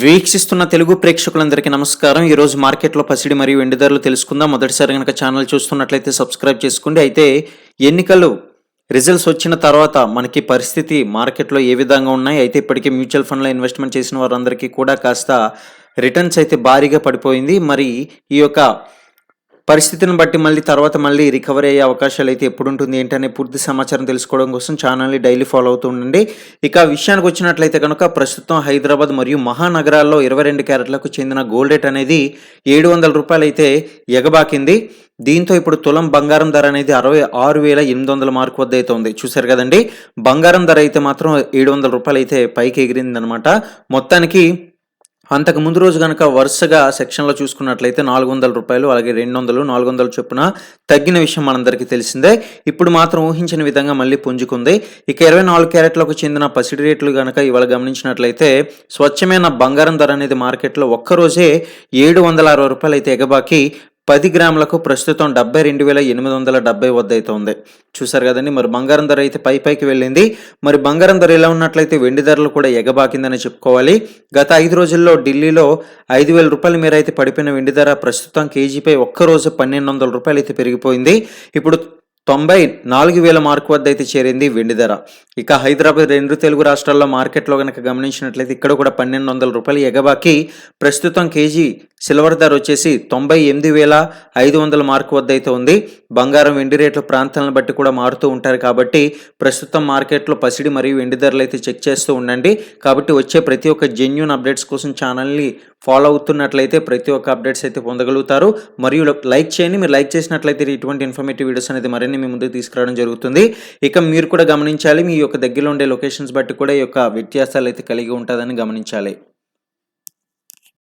వీక్షిస్తున్న తెలుగు ప్రేక్షకులందరికీ నమస్కారం. ఈరోజు మార్కెట్లో పసిడి మరియు వెండి ధరలు తెలుసుకుందాం. మొదటిసారి కనుక ఛానల్ చూస్తున్నట్లయితే సబ్స్క్రైబ్ చేసుకోండి. అయితే ఎన్నికలు రిజల్ట్స్ వచ్చిన తర్వాత మనకి పరిస్థితి మార్కెట్లో ఏ విధంగా ఉన్నాయి? అయితే ఇప్పటికే మ్యూచువల్ ఫండ్లో ఇన్వెస్ట్మెంట్ చేసిన వారందరికీ కూడా కాస్త రిటర్న్స్ అయితే భారీగా పడిపోయింది. మరి ఈ యొక్క పరిస్థితిని బట్టి మళ్ళీ తర్వాత మళ్ళీ రికవరీ అయ్యే అవకాశాలు అయితే ఎప్పుడు ఉంటుంది ఏంటనే పూర్తి సమాచారం తెలుసుకోవడం కోసం ఛానల్ని డైలీ ఫాలో అవుతూ ఉండండి. ఇక విషయానికి వచ్చినట్లయితే కనుక ప్రస్తుతం హైదరాబాద్ మరియు మహానగరాల్లో ఇరవై రెండు క్యారెట్లకు చెందిన గోల్డ్ రేట్ అనేది ఏడు వందల రూపాయలు అయితే ఎగబాకింది. దీంతో ఇప్పుడు తులం బంగారం ధర అనేది అరవై ఆరు వేల ఎనిమిది వందల మార్కు వద్ద అయితే ఉంది. చూశారు కదండి? బంగారం ధర అయితే మాత్రం ఏడు వందల రూపాయలు అయితే పైకి ఎగిరిందనమాట. మొత్తానికి అంతకు ముందు రోజు కనుక వరుసగా సెక్షన్లో చూసుకున్నట్లయితే నాలుగు వందల రూపాయలు అలాగే రెండు వందలు నాలుగు వందల చొప్పున తగ్గిన విషయం మనందరికీ తెలిసిందే. ఇప్పుడు మాత్రం ఊహించిన విధంగా మళ్ళీ పుంజుకుంది. ఇక ఇరవై నాలుగు క్యారెట్లకు చెందిన పసిడి రేట్లు కనుక ఇవాళ గమనించినట్లయితే స్వచ్ఛమైన బంగారం ధర అనేది మార్కెట్లో ఒక్కరోజే ఏడు వందల అరవై రూపాయలు అయితే ఎగబాకి పది గ్రాములకు ప్రస్తుతం డెబ్బై రెండు వేల ఎనిమిది వందల డెబ్బై వద్ద అయితే ఉంది. చూసారు కదండి మరి బంగారం ధర అయితే పై పైకి వెళ్ళింది. మరి బంగారం ధర ఎలా ఉన్నట్లయితే వెండి ధరలు కూడా ఎగబాకిందని చెప్పుకోవాలి. గత ఐదు రోజుల్లో ఢిల్లీలో ఐదు వేల రూపాయల మేర అయితే పడిపోయిన వెండి ధర ప్రస్తుతం కేజీపై ఒక్కరోజు పన్నెండు వందల రూపాయలు అయితే పెరిగిపోయింది. ఇప్పుడు తొంభై నాలుగు వేల మార్కు వద్ద అయితే చేరింది వెండి ధర. ఇక హైదరాబాద్ రెండు తెలుగు రాష్ట్రాల్లో మార్కెట్లో కనుక గమనించినట్లయితే ఇక్కడ కూడా పన్నెండు వందల రూపాయలు ఎగబాకి ప్రస్తుతం కేజీ సిల్వర్ ధర వచ్చేసి తొంభై ఎనిమిది వేల ఐదు వందల మార్కు వద్ద అయితే ఉంది. బంగారం వెండి రేట్ల ప్రాంతాలను బట్టి కూడా మారుతూ ఉంటారు కాబట్టి ప్రస్తుతం మార్కెట్లో పసిడి మరియు వెండి ధరలు అయితే చెక్ చేస్తూ ఉండండి. కాబట్టి వచ్చే ప్రతి ఒక్క జెన్యున్ అప్డేట్స్ కోసం ఛానల్ని ఫాలో అవుతున్నట్లయితే ప్రతి ఒక్క అప్డేట్స్ అయితే పొందగలుగుతారు. మరియు లైక్ చేయండి. మీరు లైక్ చేసినట్లయితే ఇటువంటి ఇన్ఫర్మేటివ్ వీడియోస్ అనేది మరిన్ని మీ ముందుకు తీసుకురావడం జరుగుతుంది. ఇక మీరు కూడా గమనించాలి. మీ యొక్క దగ్గరలో ఉండే లొకేషన్స్ బట్టి కూడా ఈ యొక్క వ్యత్యాసాలు అయితే కలిగి ఉంటుందని గమనించాలి.